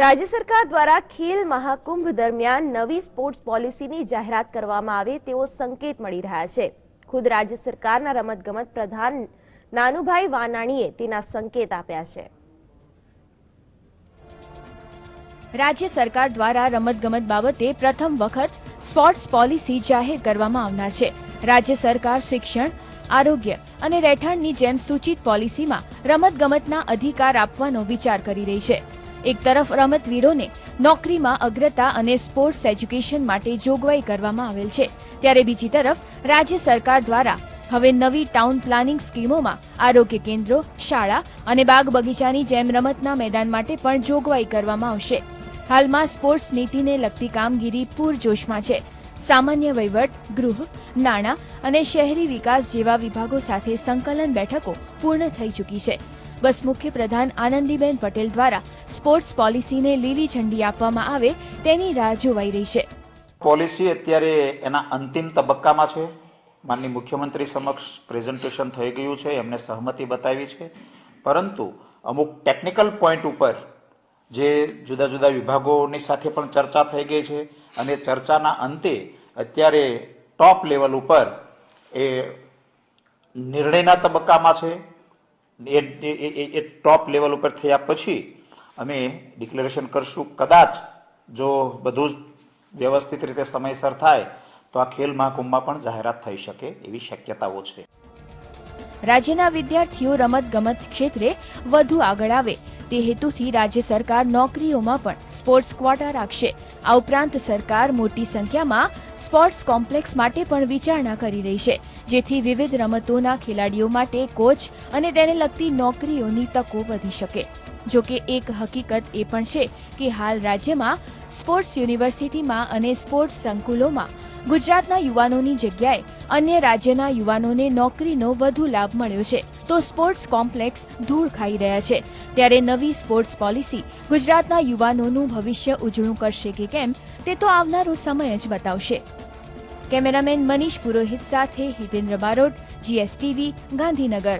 રાજ્ય સરકાર દ્વારા ખેલ મહાકુંભ દરમિયાન નવી સ્પોર્ટ્સ પોલિસીની જાહેરાત કરવામાં આવે તેવો સંકેત મળી રહ્યા છે. ખુદ રાજ્ય સરકારના રમતગમત પ્રધાન નાનુભાઈ વાનાણીએ તેના સંકેત આપ્યા છે. રાજ્ય સરકાર દ્વારા રમતગમત બાબતે પ્રથમ વખત સ્પોર્ટ્સ પોલિસી જાહેર કરવામાં આવનાર છે. રાજ્ય સરકાર શિક્ષણ, આરોગ્ય અને રહેઠાણની જેમ સૂચિત પોલિસીમાં રમતગમતના અધિકાર આપવાનો વિચાર કરી રહી છે. એક તરફ રમતવીરોને નોકરીમાં અગ્રતા અને સ્પોર્ટ્સ એજ્યુકેશન માટે જોગવાઈ કરવામાં આવેલ છે, ત્યારે બીજી તરફ રાજ્ય સરકાર દ્વારા હવે નવી ટાઉન પ્લાનિંગ સ્કીમોમાં આરોગ્ય કેન્દ્રો, શાળા અને બાગ બગીચાની જેમ રમતના મેદાન માટે પણ જોગવાઈ કરવામાં આવશે. હાલમાં સ્પોર્ટ્સ નીતિને લગતી કામગીરી પૂરજોશમાં છે. સામાન્ય વહીવટ, ગૃહ, નાણાં અને શહેરી વિકાસ જેવા વિભાગો સાથે સંકલન બેઠકો પૂર્ણ થઈ ચૂકી છે. બસ મુખ્ય પ્રધાન આનંદીબેન પટેલ દ્વારા સ્પોર્ટ્સ પોલિસીને લીલી ઝંડી આપવામાં આવે તેની રાહ જોવાઈ રહી છે. પોલિસી અત્યારે એના અંતિમ તબક્કામાં છે. માનની મુખ્યમંત્રી સમક્ષ પ્રેઝન્ટેશન થઈ ગયું છે, એમને સહમતિ બતાવી છે. પરંતુ અમુક ટેકનિકલ પોઈન્ટ ઉપર જે જુદા જુદા વિભાગોની સાથે પણ ચર્ચા થઈ ગઈ છે અને ચર્ચાના અંતે અત્યારે ટોપ લેવલ ઉપર એ નિર્ણયના તબક્કામાં છે. એ, એ- ટોપ લેવલ ઉપર થયા પછી અમે ડિક્લેરેશન કરશું. કદાચ જો બધું જ વ્યવસ્થિત રીતે સમયસર થાય, તો આ ખેલ મહાકુંભમાં પણ જાહેરાત થઈ શકે એવી શક્યતાઓ છે. રાજ્યના વિદ્યાર્થીઓ રમતગમત ક્ષેત્રે વધુ આગળ આવે. તે હેતુથી રાજ્ય સરકાર નોકરીઓમાં પણ સ્પોર્ટ્સ ક્વોટા રાખશે. આ ઉપરાંત સરકાર મોટી સંખ્યામાં સ્પોર્ટ્સ કોમ્પ્લેક્સ માટે પણ વિચારણા કરી રહી છે, જેથી વિવિધ રમતોના ખેલાડીઓ માટે કોચ અને તેને લગતી નોકરીઓની તકો વધી શકે. જો કે એક હકીકત એ પણ છે કે હાલ રાજ્યમાં સ્પોર્ટ્સ યુનિવર્સિટીમાં અને સ્પોર્ટ્સ સંકુલોમાં ગુજરાતના યુવાનોની જગ્યાએ અન્ય રાજ્યના યુવાનોને નોકરીનો વધુ લાભ મળ્યો છે. તો સ્પોર્ટ્સ કોમ્પ્લેક્સ ધૂળ ખાઈ રહ્યા છે. ત્યારે નવી સ્પોર્ટ્સ પોલિસી ગુજરાતના યુવાનોનું ભવિષ્ય ઉજળું કરશે કે કેમ, તે તો આવનારો સમય જ બતાવશે. કેમેરામેન મનીષ પુરોહિત સાથે હિતેન્દ્ર બારોટ, જીએસટીવી, ગાંધીનગર.